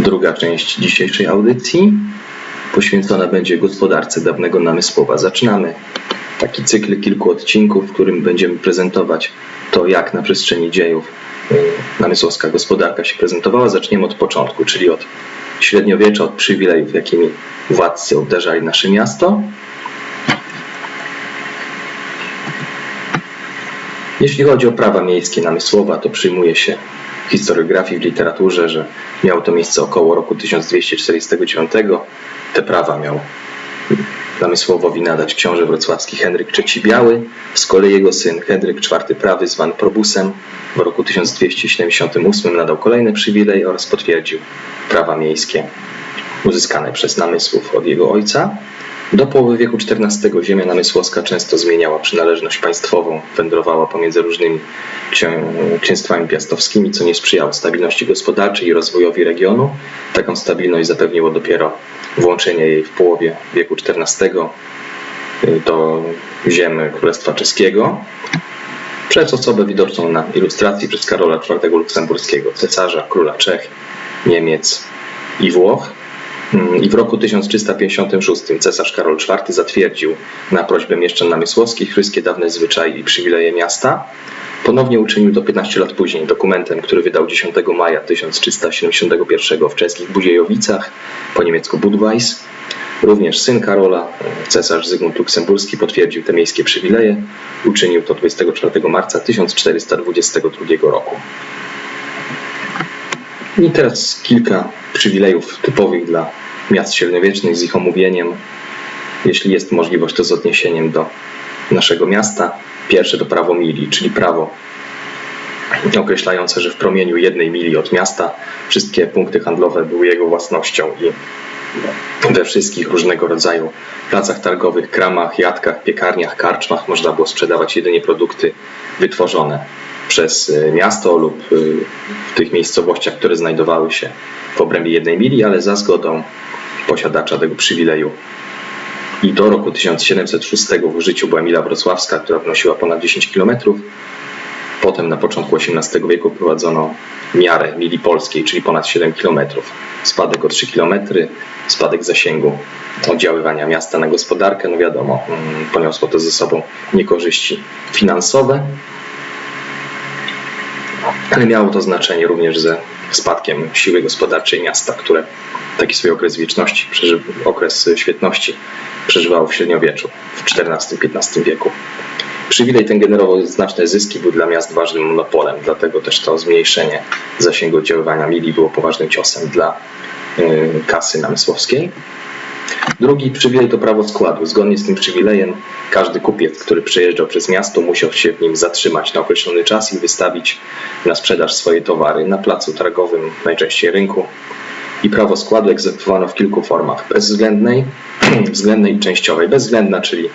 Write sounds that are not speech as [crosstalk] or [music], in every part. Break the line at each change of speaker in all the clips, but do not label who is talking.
Druga część dzisiejszej audycji poświęcona będzie gospodarce dawnego Namysłowa. Zaczynamy taki cykl kilku odcinków, w którym będziemy prezentować to, jak na przestrzeni dziejów y, namysłowska gospodarka się prezentowała. Zaczniemy od początku, czyli od średniowiecza, od przywilejów, jakimi władcy obdarzali nasze miasto. Jeśli chodzi o prawa miejskie Namysłowa, to przyjmuje się historiografii, w literaturze, że miało to miejsce około roku 1249. Te prawa miał Namysłowowi nadać książę wrocławski Henryk III Biały, z kolei jego syn Henryk IV Prawy, zwany Probusem, w roku 1278 nadał kolejny przywilej oraz potwierdził prawa miejskie uzyskane przez Namysłów od jego ojca. Do połowy wieku XIV ziemia namysłowska często zmieniała przynależność państwową, wędrowała pomiędzy różnymi księ- księstwami piastowskimi, co nie sprzyjało stabilności gospodarczej i rozwojowi regionu. Taką stabilność zapewniło dopiero włączenie jej w połowie wieku XIV do ziem Królestwa Czeskiego przez osobę widoczną na ilustracji przez Karola IV Luksemburskiego, cesarza, króla Czech, Niemiec i Włoch. I w roku 1356 cesarz Karol IV zatwierdził na prośbę mieszczan namysłowskich wszystkie dawne zwyczaje i przywileje miasta. Ponownie uczynił to 15 lat później dokumentem, który wydał 10 maja 1371 w czeskich Budziejowicach, po niemiecku Budweis. Również syn Karola, cesarz Zygmunt Luksemburski, potwierdził te miejskie przywileje. Uczynił to 24 marca 1422 roku. I teraz kilka przywilejów typowych dla miast średniowiecznych z ich omówieniem, jeśli jest możliwość, to z odniesieniem do naszego miasta. Pierwsze to prawo mili, czyli prawo określające, że w promieniu jednej mili od miasta wszystkie punkty handlowe były jego własnością i we wszystkich różnego rodzaju placach targowych, kramach, jadkach, piekarniach, karczmach można było sprzedawać jedynie produkty wytworzone przez y, miasto lub y, w tych miejscowościach, które znajdowały się w obrębie jednej mili, ale za zgodą posiadacza tego przywileju. I do roku 1706 w użyciu była mila wrocławska, która wnosiła ponad 10 km. Potem na początku XVIII wieku prowadzono miarę mili polskiej, czyli ponad 7 km. Spadek o 3 km, spadek zasięgu oddziaływania miasta na gospodarkę, no wiadomo, mm, poniosło to ze sobą niekorzyści finansowe, ale miało to znaczenie również ze spadkiem siły gospodarczej miasta, które taki swój okres wieczności, okres świetności przeżywało w średniowieczu, w XIV-XV wieku. Przywilej ten generował znaczne zyski, był dla miast ważnym monopolem, dlatego też to zmniejszenie zasięgu oddziaływania mili było poważnym ciosem dla y, kasy namysłowskiej. Drugi przywilej to prawo składu. Zgodnie z tym przywilejem każdy kupiec, który przejeżdżał przez miasto, musiał się w nim zatrzymać na określony czas i wystawić na sprzedaż swoje towary na placu targowym, najczęściej rynku. I prawo składu egzekwowano w kilku formach: bezwzględnej, [clears throat] względnej i częściowej. Bezwzględna, czyli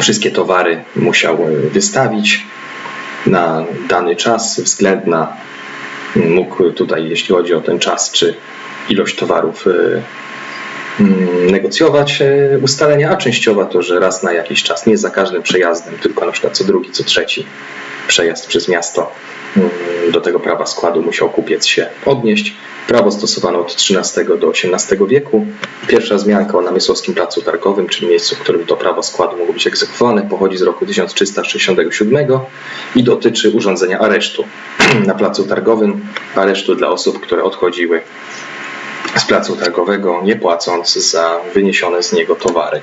wszystkie towary musiał wystawić na dany czas. Względna mógł tutaj, jeśli chodzi o ten czas, czy ilość towarów, y, mm, negocjować e, ustalenia, a częściowa to, że raz na jakiś czas, nie za każdym przejazdem, tylko na przykład co drugi, co trzeci przejazd przez miasto mm, do tego prawa składu musiał kupiec się odnieść. Prawo stosowano od XIII do XVIII wieku. Pierwsza zmianka o namysłowskim placu targowym, czyli miejscu, w którym to prawo składu mogło być egzekwowane, pochodzi z roku 1367 i dotyczy urządzenia aresztu [clears throat] na placu targowym, aresztu dla osób, które odchodziły z placu targowego, nie płacąc za wyniesione z niego towary.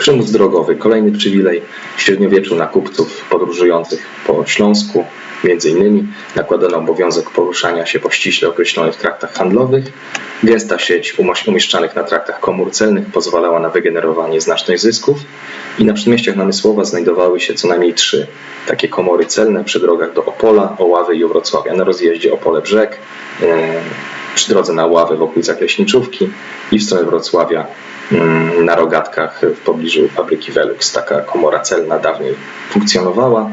Przymus drogowy, kolejny przywilej w średniowieczu na kupców podróżujących po Śląsku. Między innymi nakładano obowiązek poruszania się po ściśle określonych traktach handlowych. Gęsta sieć umieszczanych na traktach komór celnych pozwalała na wygenerowanie znacznych zysków i na przedmieściach Namysłowa znajdowały się co najmniej trzy takie komory celne przy drogach do Opola, Oławy i Wrocławia. Na rozjeździe Opole-Brzeg, e, przy drodze na Oławę w okolicach Leśniczówki i w stronę Wrocławia na rogatkach w pobliżu fabryki Velux. Taka komora celna dawniej funkcjonowała.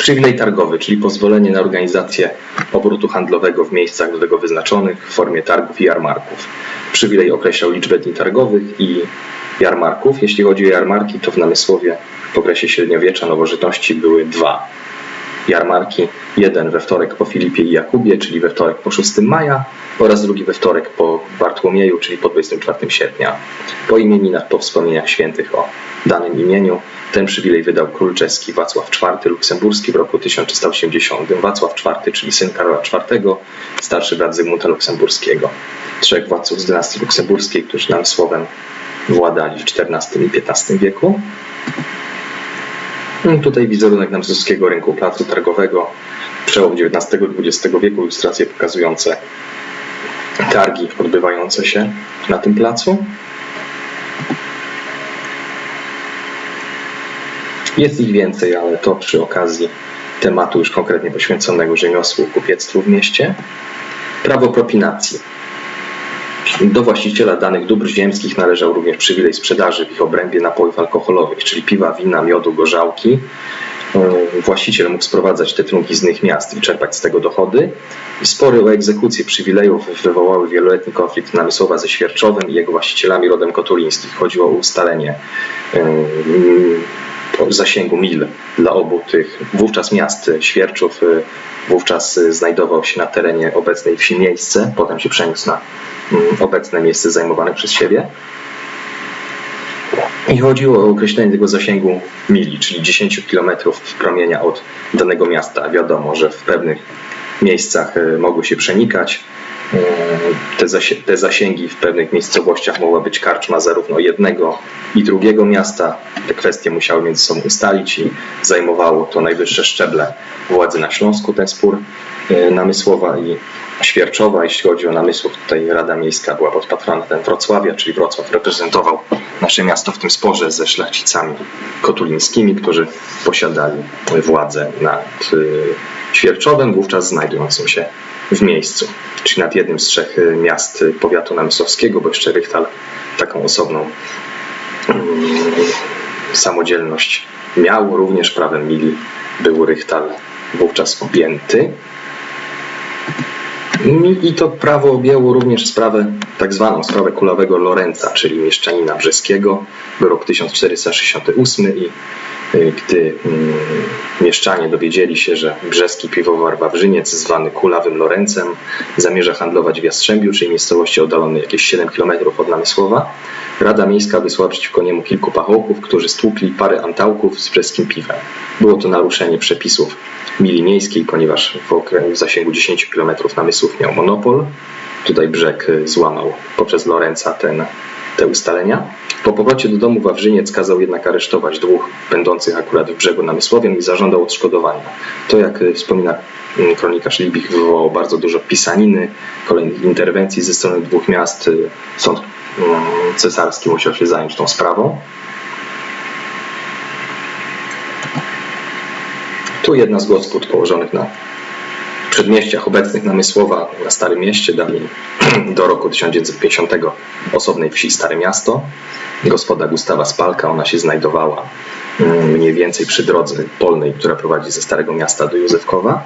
Przywilej targowy, czyli pozwolenie na organizację obrotu handlowego w miejscach do tego wyznaczonych w formie targów i jarmarków. Przywilej określał liczbę dni targowych i jarmarków. Jeśli chodzi o jarmarki, to w Namysłowie w okresie średniowiecza nowożytności były dwa. Jarmarki. Jeden we wtorek po Filipie i Jakubie, czyli we wtorek po 6 maja oraz drugi we wtorek po Bartłomieju, czyli po 24 sierpnia. Po imieninach, po wspomnieniach świętych o danym imieniu. Ten przywilej wydał król czeski Wacław IV Luksemburski w roku 1380. Wacław IV, czyli syn Karola IV, starszy brat Zygmunta Luksemburskiego. Trzech władców z dynastii luksemburskiej, którzy nam słowem władali w XIV i XV wieku. No tutaj wizerunek Namzowskiego rynku placu targowego, przełom XIX-XX wieku, ilustracje pokazujące targi odbywające się na tym placu. Jest ich więcej, ale to przy okazji tematu już konkretnie poświęconego rzemiosłu kupiectwu w mieście. Prawo propinacji. Do właściciela danych dóbr ziemskich należał również przywilej sprzedaży w ich obrębie napojów alkoholowych, czyli piwa, wina, miodu, gorzałki. Yy, Właściciel mógł sprowadzać te trunki z innych miast i czerpać z tego dochody. Spory o egzekucję przywilejów wywołały wieloletni konflikt Namysłowa ze Świerczowem i jego właścicielami rodem Kotulińskich. Chodziło o ustalenie po zasięgu mil dla obu tych wówczas miast Świerczów. yy, Wówczas yy, znajdował się na terenie obecnej wsi miejsce, potem się przeniósł na mm, obecne miejsce zajmowane przez siebie. I chodziło o określenie tego zasięgu mili, czyli 10 km promienia od danego miasta. Wiadomo, że w pewnych miejscach mogły się przenikać. E, Te, zasie- te zasięgi w pewnych miejscowościach mogła być karczma zarówno jednego i drugiego miasta. Te kwestie musiały między sobą ustalić i zajmowało to najwyższe szczeble władzy na Śląsku ten spór e, Namysłowa i Świerczowa. Jeśli chodzi o Namysłów, tutaj Rada Miejska była pod patronatem Wrocławia, czyli Wrocław reprezentował nasze miasto w tym sporze ze szlachcicami kotulińskimi, którzy posiadali władzę nad y, Świerczowem, wówczas znajdującym się w miejscu, czyli nad jednym z trzech y, miast y, powiatu namysłowskiego, bo jeszcze Rychtal taką osobną mm, samodzielność miał. Również prawem mili był Rychtal wówczas objęty. I- I to prawo objęło również sprawę, tak zwaną sprawę kulawego Lorenza, czyli mieszczanina brzeskiego. Rok 1468 i gdy mm, mieszczanie dowiedzieli się, że brzeski piwowar Wawrzyniec, zwany kulawym Lorencem, zamierza handlować w Jastrzębiu, czyli miejscowości oddalonej jakieś 7 km od Namysłowa, Rada Miejska wysłała przeciwko niemu kilku pachołków, którzy stłukli parę antałków z brzeskim piwem. Było to naruszenie przepisów mili miejskiej, ponieważ w, okre- w zasięgu 10 km namysłów miał monopol. Tutaj brzeg y, złamał poprzez Lorenza ten, te ustalenia. Po powrocie do domu Wawrzyniec kazał jednak aresztować dwóch będących akurat w brzegu namysłowiem i zażądał odszkodowania. To jak y, wspomina y, kronikarz Libich wywołało bardzo dużo pisaniny, kolejnych interwencji ze strony dwóch miast. Y, Sąd mm, cesarski musiał się zająć tą sprawą. Tu jedna z gospod położonych na przedmieściach obecnych Namysłowa na Starym Mieście, dawniej [clears throat] do roku 1950 osobnej wsi Stare Miasto. Gospoda Gustawa Spalka, ona się znajdowała mm, mniej więcej przy drodze polnej, która prowadzi ze Starego Miasta do Józefkowa.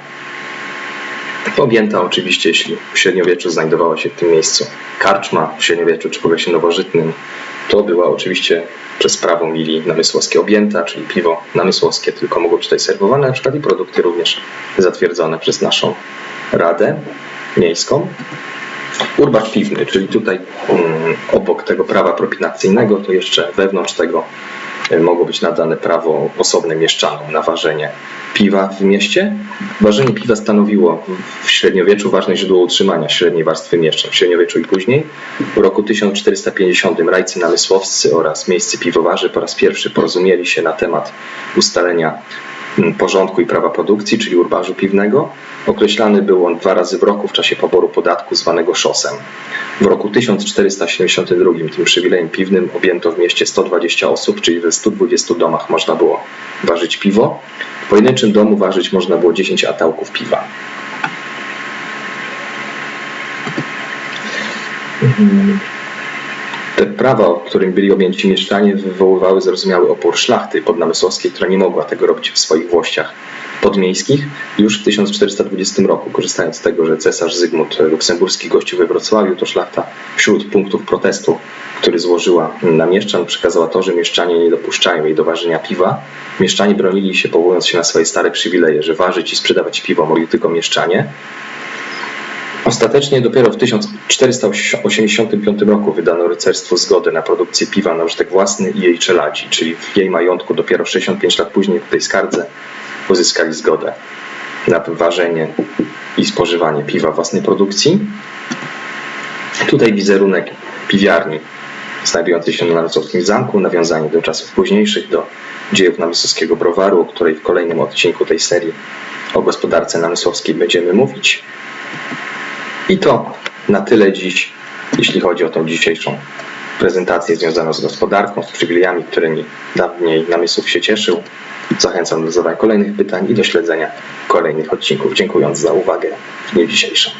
Objęta oczywiście, jeśli w średniowieczu znajdowała się w tym miejscu karczma w średniowieczu czy w okresie nowożytnym, to była oczywiście przez prawo mili namysłowskie objęta, czyli piwo namysłowskie tylko mogło być tutaj serwowane, na przykład i produkty również zatwierdzone przez naszą Radę Miejską. Urbacz piwny, czyli tutaj mm, obok tego prawa propinacyjnego, to jeszcze wewnątrz tego mogło być nadane prawo osobne mieszczanom na ważenie piwa w mieście. Ważenie piwa stanowiło w średniowieczu ważne źródło utrzymania średniej warstwy mieszczan, w średniowieczu i później. W roku 1450 rajcy namysłowscy oraz miejscy piwowarzy po raz pierwszy porozumieli się na temat ustalenia porządku i prawa produkcji, czyli urbażu piwnego. Określany był on dwa razy w roku w czasie poboru podatku zwanego szosem. W roku 1472 tym przywilejem piwnym objęto w mieście 120 osób, czyli we 120 domach można było ważyć piwo. W pojedynczym domu ważyć można było 10 atałków piwa. Te prawa, którym byli objęci mieszczanie, wywoływały zrozumiały opór szlachty podnamysłowskiej, która nie mogła tego robić w swoich włościach podmiejskich już w 1420 roku, korzystając z tego, że cesarz Zygmunt Luksemburski gościł we Wrocławiu, to szlachta wśród punktów protestu, który złożyła na mieszczan, przekazała to, że mieszczanie nie dopuszczają jej do ważenia piwa. Mieszczanie bronili się, powołując się na swoje stare przywileje, że ważyć i sprzedawać piwo mogli tylko mieszczanie. Ostatecznie dopiero w 1485 roku wydano rycerstwu zgodę na produkcję piwa na użytek własny i jej czeladzi, czyli w jej majątku dopiero 65 lat później w tej skardze uzyskali zgodę na ważenie i spożywanie piwa własnej produkcji. Tutaj wizerunek piwiarni znajdującej się na Narusowskim Zamku, nawiązanie do czasów późniejszych, do dziejów namysłowskiego browaru, o której w kolejnym odcinku tej serii o gospodarce namysłowskiej będziemy mówić. I to na tyle dziś, jeśli chodzi o tą dzisiejszą prezentację związaną z gospodarką, z przywilejami, którymi dawniej namysłów się cieszył. Zachęcam do zadawania kolejnych pytań i do śledzenia kolejnych odcinków. Dziękując za uwagę w dniu dzisiejszym.